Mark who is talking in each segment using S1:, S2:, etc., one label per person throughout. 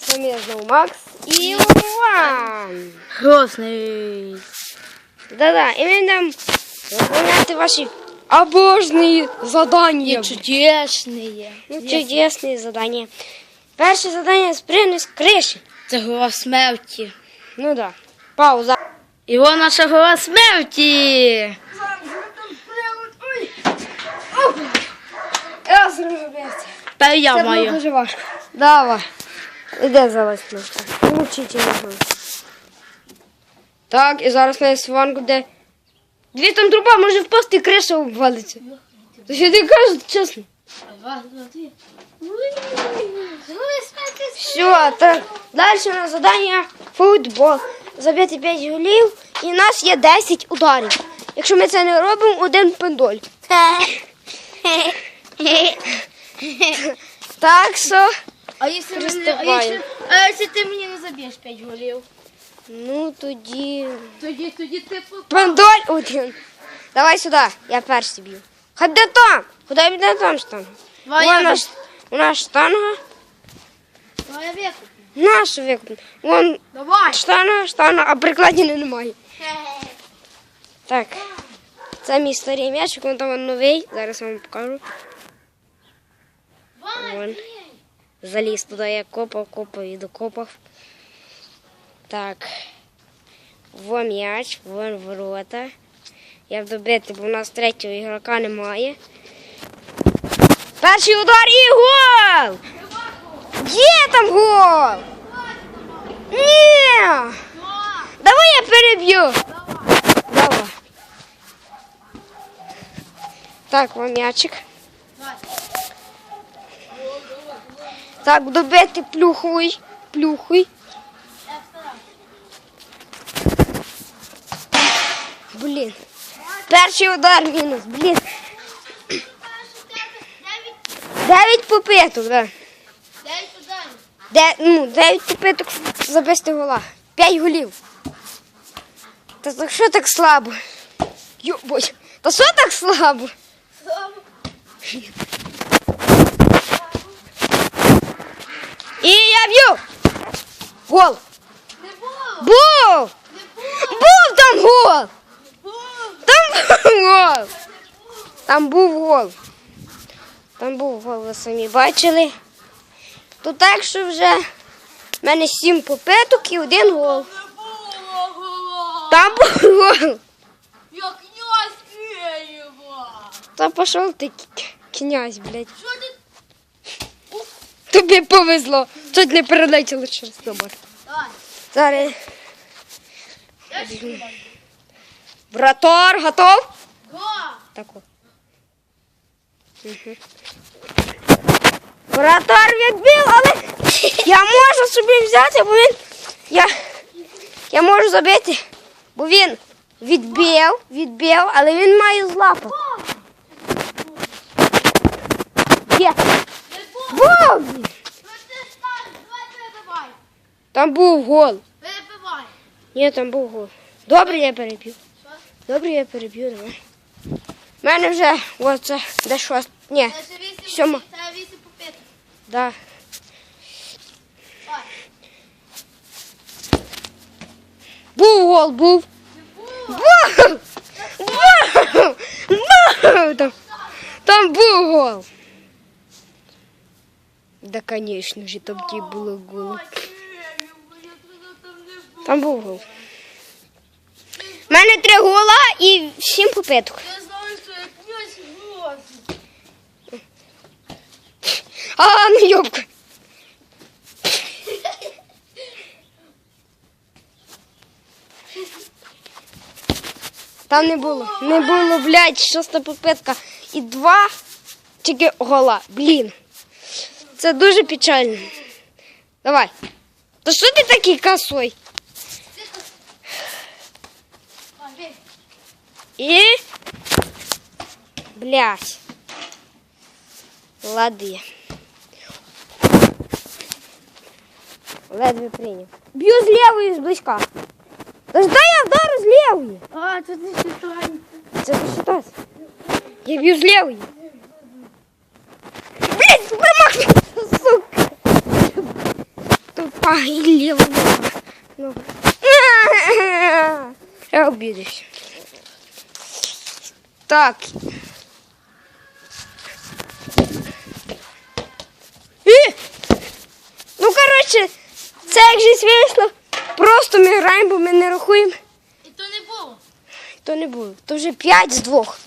S1: З вами знову Макс і Іван.
S2: Грозний.
S1: Да-да, і ми нам виконати ваші обожні задання.
S2: Чудесний.
S1: Ну, чудесні задання. Перше задання спригни з криші.
S2: Це гора смерті.
S1: Ну да. Пауза.
S2: І Його наша гора смерті.
S1: Я зробив це.
S2: Тепер я
S1: Це було дуже важко. Давай. Іде залазь на так. Мучить його. Так, і зараз на сванку, де дві там труба може впасти і криша обвалиться. То що ти кажеш чесно? Все, так. Далі у нас задання футбол. Забити 5 голів і у нас є 10 ударів. Якщо ми це не робимо, один пендоль. Так що,
S2: А якщо, мене, а,
S1: Приступаю.
S2: якщо, а якщо ти мені не заб'єш 5 голів?
S1: ну тоді.
S2: Тоді, тоді ти попав.
S1: Пендоль один. Давай сюди, я перший б'ю. Ходи там. Куди буде там штанга?
S2: Давай
S1: Вон
S2: я
S1: наш, у нас штанга.
S2: Давай я веку.
S1: Наша вікна. Вон
S2: Давай.
S1: штанга, штанга, а прикладів немає. Так. Це мій старий м'ячик, він там новий. Зараз я вам покажу. Вон. Заліз туди, я копав, копав і докопав. Так. Вон м'яч, вон ворота. Я добити, бо у нас третього ігрока немає. Перший удар і гол! Є там гол! Ні! Давай я переб'ю! Давай. Так, вам м'ячик. Так, добити плюхуй, плюхуй. Блін. Перший удар мінус, блін. Дев'ять попиток, да.
S2: Дай туди.
S1: Де, ну, дев'ять попиток забити гола. П'ять голів. Та так що так слабо? Йобой. Та що так слабо? І я б'ю. Гол.
S2: Не було.
S1: Був!
S2: Не було.
S1: Був там гол! Там був гол! Там був гол. Там був гол, ви самі бачили. То так, що вже в мене сім попиток і один гол. Там був гол.
S2: Я князь Києва.
S1: Та пішов ти князь, блядь. Тобі повезло. Чуть не перелетіло через забор. Зараз. Вратар, готов?
S2: Го.
S1: Тако. Угу. Вратар відбив, але я можу собі взяти, бо він. Я, я можу забити, бо він відбив, відбив, але він має злапати. Є.
S2: Перебивай.
S1: Там був гол.
S2: Перебивай.
S1: Ні, там був гол. Добре, я переб'ю. Добре, я переб'ю, давай. У мене вже оце де шост. Ні. Сьома.
S2: Це вісім попиток.
S1: да.
S2: Давай.
S1: Був гол, був. Був! Був! Був! Там, там був гол. Да, звісно ж, там ті було гол. Там був гол. У мене три гола і сім попиток.
S2: Я знаю, що я князь Грозний.
S1: А, ну йобка. Там не було. Не було, блядь, шоста попитка. І два тільки гола. Блін. Це дуже печально. Давай. То що ти такий косой?
S2: А, бей.
S1: І. Блядь. Лади. Ледве прийняв. Б'ю з лівої зблизька. Та ж дай я вдару з лівої.
S2: А, тут не считається.
S1: Це посчитати. Я б'ю з лівої. І ліва нога. Нога. Я обідаюсь. Так. І! Ну, коротше, це як же вийшло. Просто ми граємо, бо ми не рахуємо.
S2: І то не було.
S1: То не було. То вже 5 з двох.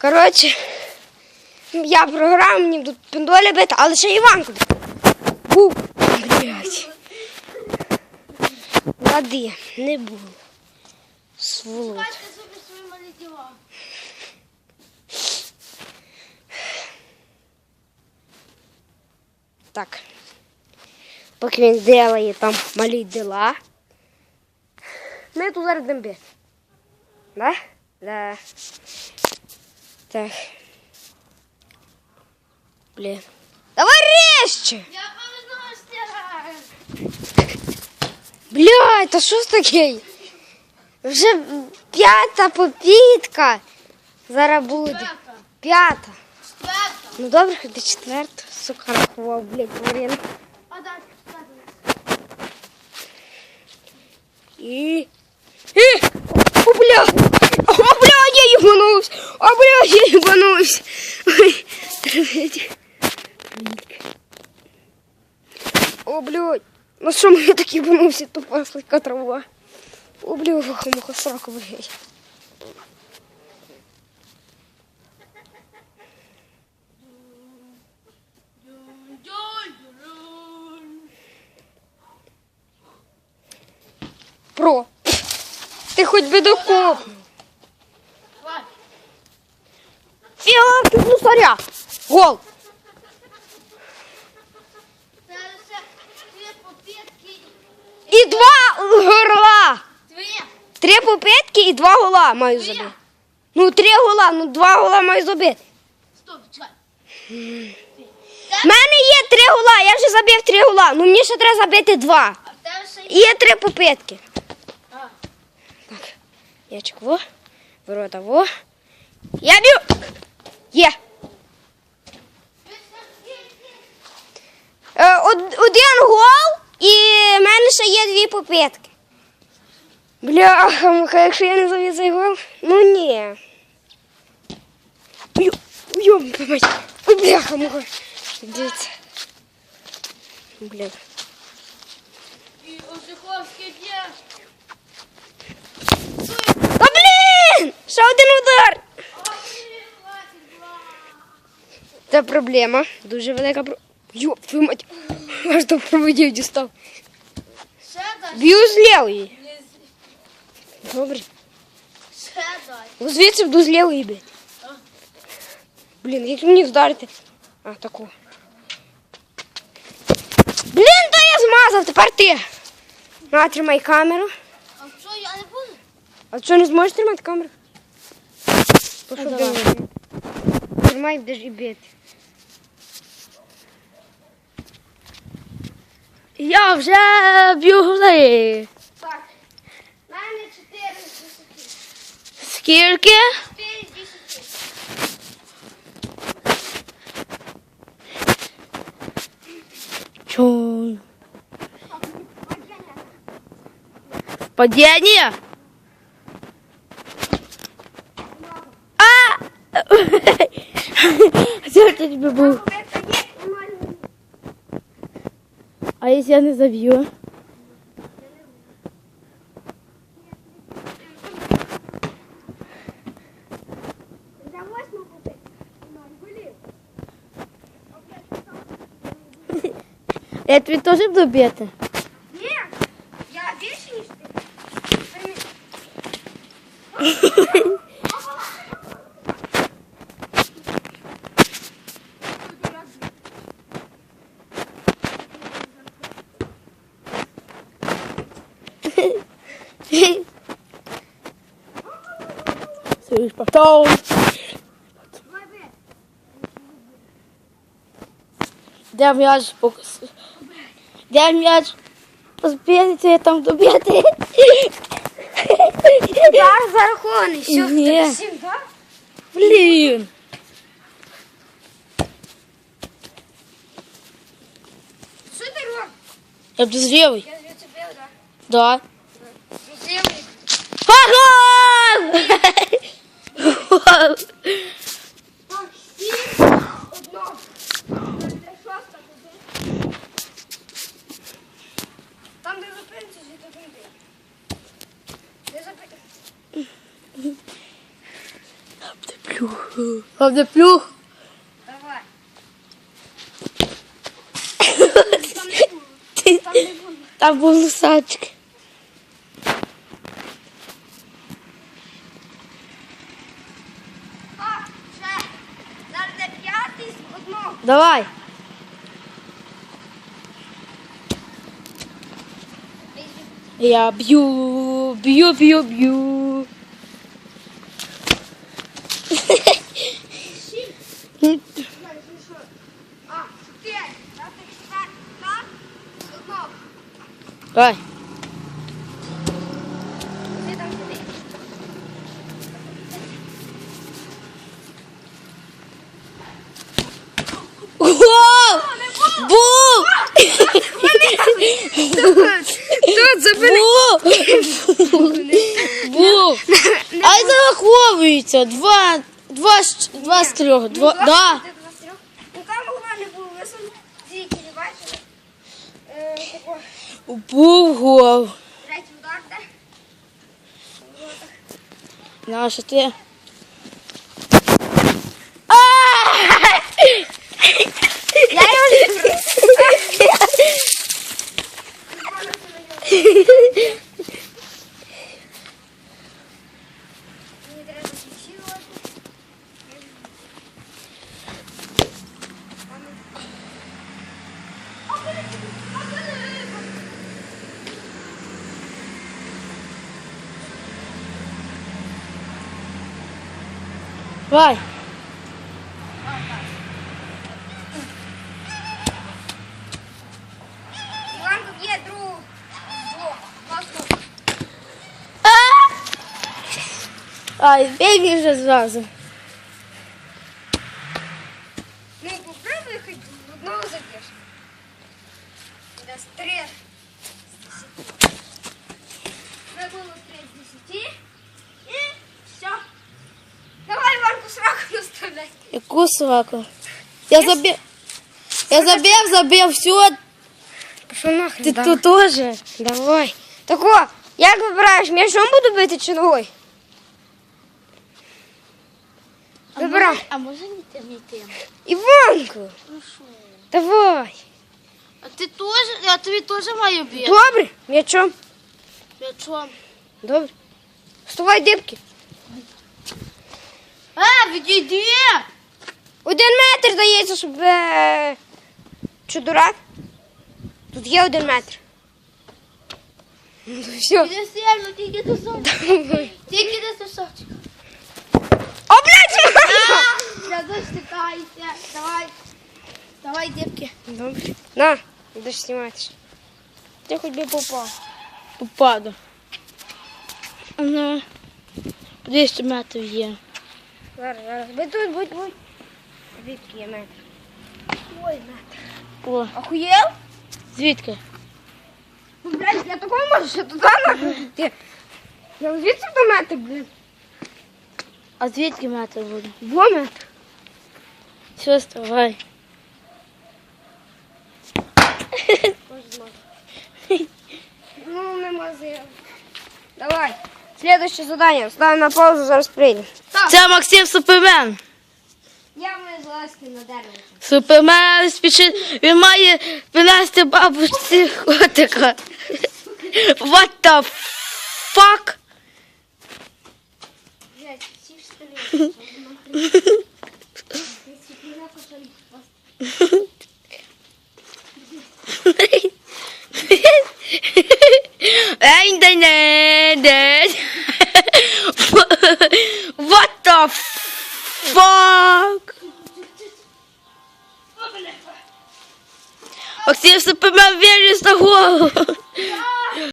S1: Коротше, я програв, мені тут пендоля бити, але ще Іванку. Був. Блять. Лади, не було. Сволот. Так. Поки він делає там малі діла. Ми тут зараз бити. Да? Да. Так. Блін. Давай резче!
S2: Я повезла стираю.
S1: Блядь, та що ж таке? Вже п'ята попітка. Зараз буде.
S2: П'ята.
S1: П'ята.
S2: П'ята.
S1: Ну добре, хоч до четверта. Сука, рахував, блядь, Марина.
S2: А далі.
S1: І... І... О, бля! О, бля, я їбанусь! О, бля, я їбанусь! Ой, блядь. О, блядь. Ну що мені так їбанувся, тупа сладка трава. О, бля, муха сраку, блядь. Про. Ти хоч би докопнув. Фіга, ти мусоря. Гол. І два горла. Три попитки і два гола маю забити. Ну, три гола, ну два гола маю забити.
S2: Стоп, чекай.
S1: У мене є три гола, я вже забив три гола. Ну мені ще треба забити два. І є три попитки. Так, ячик во, ворота во. Я б'ю. Є. Е, один гол і в мене ще є дві попитки. Бляха, муха, якщо я не цей гол, ну ні. Ой, ой, мать. Ой, бляха, муха. Дивіться. Бля.
S2: І Осуховський є.
S1: Та блін! Ще один удар! Це проблема. Дуже велика проблема. Йоп, твою мать. Аж до проводів дістав.
S2: Ще дай.
S1: Б'ю з лівої.
S2: Не з-
S1: Добре.
S2: Ще дай.
S1: Ну, Звідси буду з лівої бити.
S2: А.
S1: Блін, як мені вдарити? А, таку. Блін, то я змазав, тепер ти. На, тримай камеру.
S2: А що, я не буду?
S1: А що, не зможеш тримати камеру? Пошов
S2: давай.
S1: давай. Тримай, будеш і бити.
S3: Я вже б'ю голи.
S2: Так. Мене 4 з 10.
S3: Скільки?
S2: 4 з 10.
S3: Чо? Падіння? А! Це тебе був. А якщо я не заб'ю? Я тобі теж буду бити.
S1: Ні, я більше ніж ти.
S3: Пошел. Де м'яч? пок- Де м'яч? Позбігти, я там добити.
S1: Зараз зарахований.
S3: Ні.
S1: хто всім, так?
S3: Блін. Я підозрілий.
S2: Я зацепив, да?
S3: Да.
S2: Зацепив.
S3: Ага!
S2: Так, сім, одно. Це шоста туди. Там, де зупинці, звідти туди. Де зупинці?
S3: Плюх. Правда, плюх.
S2: Давай. Там не було. Там не було.
S3: Там був носачок.
S2: А, ще. Зараз де п'ятий з одного.
S3: Давай. Я б'ю, б'ю, б'ю, б'ю.
S2: А, чотири. Зараз де четвертий. Так, з одного.
S3: Давай.
S2: Ти там сиди.
S3: Вау! Був!
S1: Тут забери.
S3: Був! Був! А й зараховується. Два, два, з- два з трьох. Два, да.
S2: Ти два трьох. Ну там голова не було висунути. Не бачили. Е, тако.
S3: Був гол.
S2: Третій удар, де?
S3: Наша ти.
S2: Я його не Мені треба зафіксувати.
S3: Давай.
S2: Іванко б'є другу. Двох. Класно.
S3: Ай, бей мені вже зразу.
S2: Ну, попробуй хоч в одного заб'єш. Дасть три. Це було три з десяти. І все. Давай, Іванку, сраку наставляй.
S3: Яку сраку? Я забив. Я забив, забив, все.
S1: Що нахрен?
S3: Ти
S1: да.
S3: тут теж.
S1: Давай. Тако, як вибираєш, м'ячом буду бити чи ногою? Вибирай.
S3: А може не тим, не тим?
S1: Іванко, давай.
S3: А ти теж, я тобі теж маю бити.
S1: Добре, м'ячом.
S3: Я чом?
S1: Добре. Вставай дибки.
S3: А, відійди!
S1: Один метр дається, щоб. Е... Що, дурак? Тут є один метр. Ну, все.
S3: Іди сильно, тільки до совчика. Тільки до совчика.
S1: О, блядь!
S3: Я дочекайся. Давай. Давай, дівки.
S1: Добре. На, будеш знімати. Ти хоч би попав.
S3: Попаду. Ну, 200 метрів є.
S1: Зараз, зараз. Тут, будь, будь. Звідки є метр? Ой, метр.
S3: О,
S1: Охуєв?
S3: звідки?
S1: Ну, блядь, я такого можу ще туди нахуй. Я звідси до метр, блядь.
S3: А звідки метр буде?
S1: Два метри.
S3: Все, вставай.
S1: Ну, нема заяв. Давай. Следующее задание. Ставим на паузу, зараз прийдемо.
S3: Це Максим Супермен.
S2: Я залазки на дерево.
S3: Супермен спішить. Він має принести бабусі котика. What the fuck?
S2: Блядь, всі в.
S3: Ей, да не, де. What the fuck? Максим поймал виліз на голову.